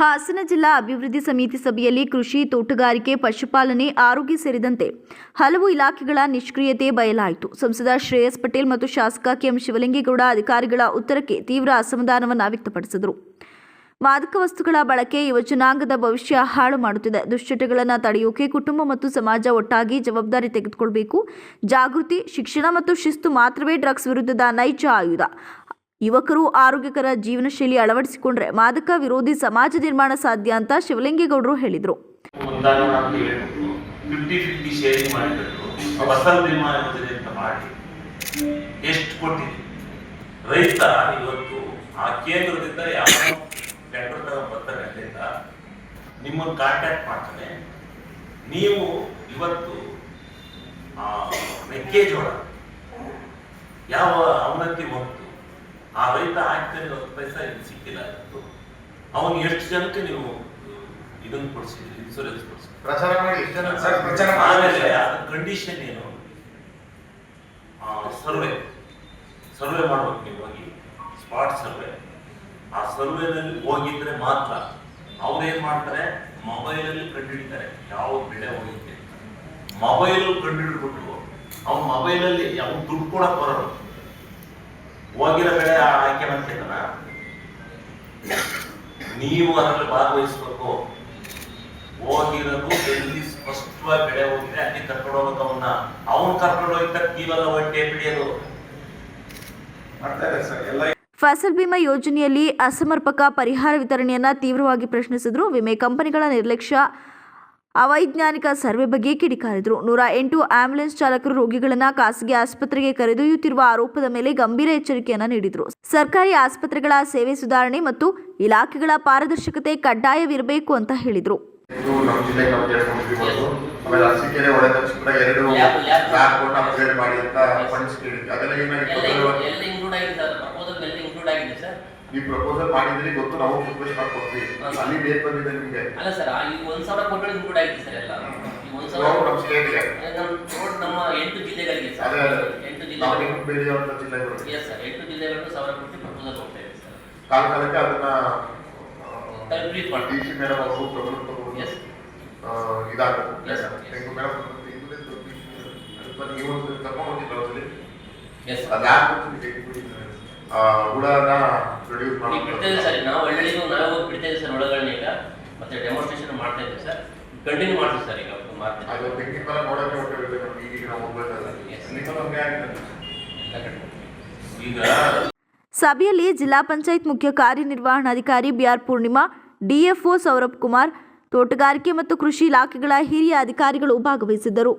ಹಾಸನ ಜಿಲ್ಲಾ ಅಭಿವೃದ್ಧಿ ಸಮಿತಿ ಸಭೆಯಲ್ಲಿ ಕೃಷಿ, ತೋಟಗಾರಿಕೆ, ಪಶುಪಾಲನೆ, ಆರೋಗ್ಯ ಸೇರಿದಂತೆ ಹಲವು ಇಲಾಖೆಗಳ ನಿಷ್ಕ್ರಿಯತೆ ಬಯಲಾಯಿತು. ಸಂಸದ ಶ್ರೇಯಸ್ ಪಟೇಲ್ ಮತ್ತು ಶಾಸಕ ಕೆಎಂ ಶಿವಲಿಂಗೇಗೌಡ ಅಧಿಕಾರಿಗಳ ಉತ್ತರಕ್ಕೆ ತೀವ್ರ ಅಸಮಾಧಾನವನ್ನು ವ್ಯಕ್ತಪಡಿಸಿದರು. ಮಾದಕ ವಸ್ತುಗಳ ಬಳಕೆ ಯುವಜನಾಂಗದ ಭವಿಷ್ಯ ಹಾಳು ಮಾಡುತ್ತಿದೆ. ದುಶ್ಚಟಗಳನ್ನು ತಡೆಯೋಕೆ ಕುಟುಂಬ ಮತ್ತು ಸಮಾಜ ಒಟ್ಟಾಗಿ ಜವಾಬ್ದಾರಿ ತೆಗೆದುಕೊಳ್ಬೇಕು. ಜಾಗೃತಿ, ಶಿಕ್ಷಣ ಮತ್ತು ಶಿಸ್ತು ಮಾತ್ರವೇ ಡ್ರಗ್ಸ್ ವಿರುದ್ಧದ ನೈಜ ಆಯುಧ. ಯುವಕರು ಆರೋಗ್ಯಕರ ಜೀವನ ಶೈಲಿ ಅಳವಡಿಸಿಕೊಂಡ್ರೆ ಮಾದಕ ವಿರೋಧಿ ಸಮಾಜ ನಿರ್ಮಾಣ ಸಾಧ್ಯ ಅಂತ ಶಿವಲಿಂಗೇಗೌಡರು ಹೇಳಿದರು. ರೈತ ಇವತ್ತು ಆ ಕೇಂದ್ರದಿಂದ ಯಾವ ಟೆಂಡರ್ ತರ ಬರ್ತಾರೆ ಅಲ್ಲಿಂದ ನಿಮ್ಮನ್ನು ಕಾಂಟ್ಯಾಕ್ಟ್ ಮಾಡ್ತಾನೆ ನೀವು ಇವತ್ತು ಮೆಕ್ಕೆಜೋಳ ಯಾವ ಅವನತಿ ಹೊತ್ತು ಆ ರೈತ ಹಾಕ್ತಾನೆ ಒಂದು ಪೈಸಾ ಇದು ಸಿಕ್ಕಿಲ್ಲ ಇವತ್ತು ಅವನು ಎಷ್ಟು ಜನಕ್ಕೆ ನೀವು ಇದನ್ನು ಕೊಡಿಸಿದ್ರಿ ಇನ್ಸೂರೆನ್ಸ್ ಕೊಡಿಸಿದ್ರಿ? ಪ್ರಚಾರ ಮಾಡಿ ಎಷ್ಟು ಜನ? ಸರ್, ಪ್ರಚಾರ ಮಾಡಿ. ಆಮೇಲೆ ಅದ್ರ ಕಂಡೀಷನ್ ಏನು? ಸರ್ವೆ ಸರ್ವೆ ಮಾಡ್ಬೇಕು ನೀವು ಹೋಗಿ. ಸ್ಪಾಟ್ ಸರ್ವೆ ಆ ಸರ್ವೆನಲ್ಲಿ ಹೋಗಿದ್ರೆ ಮಾತ್ರ ಅವ್ರು ಏನ್ ಮಾಡ್ತಾರೆ? ಮೊಬೈಲಲ್ಲಿ ಕಂಡುಹಿಡಿತಾರೆ ಯಾವ ಬೆಳೆ ಹೋಗಿದ್ದೆ ಮೊಬೈಲ್ ಕಂಡುಹಿಡ್ಬಿಟ್ಟು ಅವ್ನ ಮೊಬೈಲಲ್ಲಿ ಯಾವ ದುಡ್ಡು ಕೊಡಕ್ ಬರೋದು ಹೋಗಿರೋ ಬೆಳೆ ಆಯ್ಕೆ ಮಾಡ್ತಿದ್ದಾರ ನೀವು ಅದರಲ್ಲಿ ಭಾಗವಹಿಸ್ಬೇಕು. ಹೋಗಿರೋದು ಎಲ್ಲಿ ಸ್ಪಷ್ಟವಾಗಿ ಬೆಳೆ ಹೋಗಿದೆ ಅಲ್ಲಿ ಕರ್ಕೊಂಡು ಹೋಗೋದವನ್ನ ಅವನ್ನ. ಅವನು ಕರ್ಕೊಂಡು ಹೋಗ್ತಾ ನೀವೆಲ್ಲ ಹೊಟ್ಟೆ ಬಿಡಿಯೋದು ಮಾಡ್ತಾ ಇದ್ದಾರೆ ಸರ್ ಎಲ್ಲ ಫಸಲ್ ಬಿಮಾ ಯೋಜನೆಯಲ್ಲಿ ಅಸಮರ್ಪಕ ಪರಿಹಾರ ವಿತರಣೆಯನ್ನ ತೀವ್ರವಾಗಿ ಪ್ರಶ್ನಿಸಿದ್ರು ವಿಮೆ ಕಂಪನಿಗಳ ನಿರ್ಲಕ್ಷ್ಯ. ಅವೈಜ್ಞಾನಿಕ ಸರ್ವೆ ಬಗ್ಗೆ ಕಿಡಿಕಾರಿದ್ರು. ನೂರ ಎಂಟು ಆಂಬ್ಯುಲೆನ್ಸ್ ಚಾಲಕರು ರೋಗಿಗಳನ್ನು ಖಾಸಗಿ ಆಸ್ಪತ್ರೆಗೆ ಕರೆದೊಯ್ಯುತ್ತಿರುವ ಆರೋಪದ ಮೇಲೆ ಗಂಭೀರ ಎಚ್ಚರಿಕೆಯನ್ನು ನೀಡಿದರು. ಸರ್ಕಾರಿ ಆಸ್ಪತ್ರೆಗಳ ಸೇವೆ ಸುಧಾರಣೆ ಮತ್ತು ಇಲಾಖೆಗಳ ಪಾರದರ್ಶಕತೆ ಕಡ್ಡಾಯವಿರಬೇಕು ಅಂತ ಹೇಳಿದರು. ಈ ಪ್ರಪೋಸಲ್ ಮಾಡಿದ್ರೆ ಗೊತ್ತು ನಾವು ರಿಕ್ವೆಸ್ಟ್ ಮಾಡ್ಕೊಡ್ತೀವಿ. ಅಲ್ಲಿ ಡೇಟ್ ಬಂದಿದೆ ನಿಮಗೆ. ಅಲ್ಲ ಸರ್ ಈಗ ಒಂದ್ ಸಾವಿರ ಕೊಟ್ಟರೆ ಕೂಡ ಆಗಿದೆ ಸರ್ ಎಲ್ಲ. ನಾವು ನಮ್ಮ ಸ್ಟೇಟ್ಗೆ ನಮ್ಮ ಎಂಟು ಜಿಲ್ಲೆಗಳಿಗೆ ಸರ್. ಎಂಟು ನಾವು ಜಿಲ್ಲೆಗಳು ನಿಮ್ಗೆ ಬೆಳೆಯುವಂಥ ಜಿಲ್ಲೆಗಳು. ಎಸ್ ಸರ್ ಎಂಟು ಜಿಲ್ಲೆಗಳು ಸಾವಿರ ಕೋಟಿ ಪ್ರಪೋಸಲ್ ಹೋಗ್ತಾ ಇದೆ ಸರ್. ಕಾಲ ಕಾಲಕ್ಕೆ ಅದನ್ನ ಕಂಪ್ಲೀಟ್ ಡಿ ಮಾಡ್ತೀವಿ ಸಿ ಮೇಡಮ್ ಅವರು ಪ್ರಬಲ ತಗೊಂಡು ಎಸ್ ಇದಾಗಬೇಕು. Yes. ತೆಂಗು ಮೇಡಮ್ ನೀವು ಕರ್ಕೊಂಡು ಹೋಗಿದ್ರು ಅವ್ರಲ್ಲಿ ಎಸ್ ಆ ಲ್ಯಾಬ್ ಹುಳನ ಪ್ರೊಡ್ಯೂಸ್ ಇದೆ ಸರ್. ನಾವು ಹಳ್ಳಿಗೂ ನಾವು ಹೋಗಿ ಬಿಡ್ತಾ ಇದ್ದೀವಿ ಸರ್ ಹುಳಗಳನ್ನ ಈಗ. ಮತ್ತೆ ಡೆಮೋಸ್ಟ್ರೇಷನ್ ಮಾಡ್ತಾ ಇದ್ದೀವಿ ಸರ್. ಕಂಟಿನ್ಯೂ ಮಾಡ್ತೀವಿ ಸರ್ ಈಗ ಮಾಡ್ತೀವಿ ಅದು ತೆಂಗಿನ ಮರ ನೋಡಕ್ಕೆ ಹೊಟ್ಟೆ ನಮ್ಗೆ ಈಗ ನಾವು ಹೋಗ್ಬೇಕಲ್ಲ ಈಗ ಸಭೆಯಲ್ಲಿ ಜಿಲ್ಲಾ ಪಂಚಾಯತ್ ಮುಖ್ಯ ಕಾರ್ಯನಿರ್ವಹಣಾಧಿಕಾರಿ ಬಿಆರ್ ಪೂರ್ಣಿಮಾ ಡಿಎಫ್ಒ ಸೌರಭ್ ಕುಮಾರ್ ತೋಟಗಾರಿಕೆ ಮತ್ತು ಕೃಷಿ ಇಲಾಖೆಗಳ ಹಿರಿಯ ಅಧಿಕಾರಿಗಳು ಭಾಗವಹಿಸಿದ್ದರು.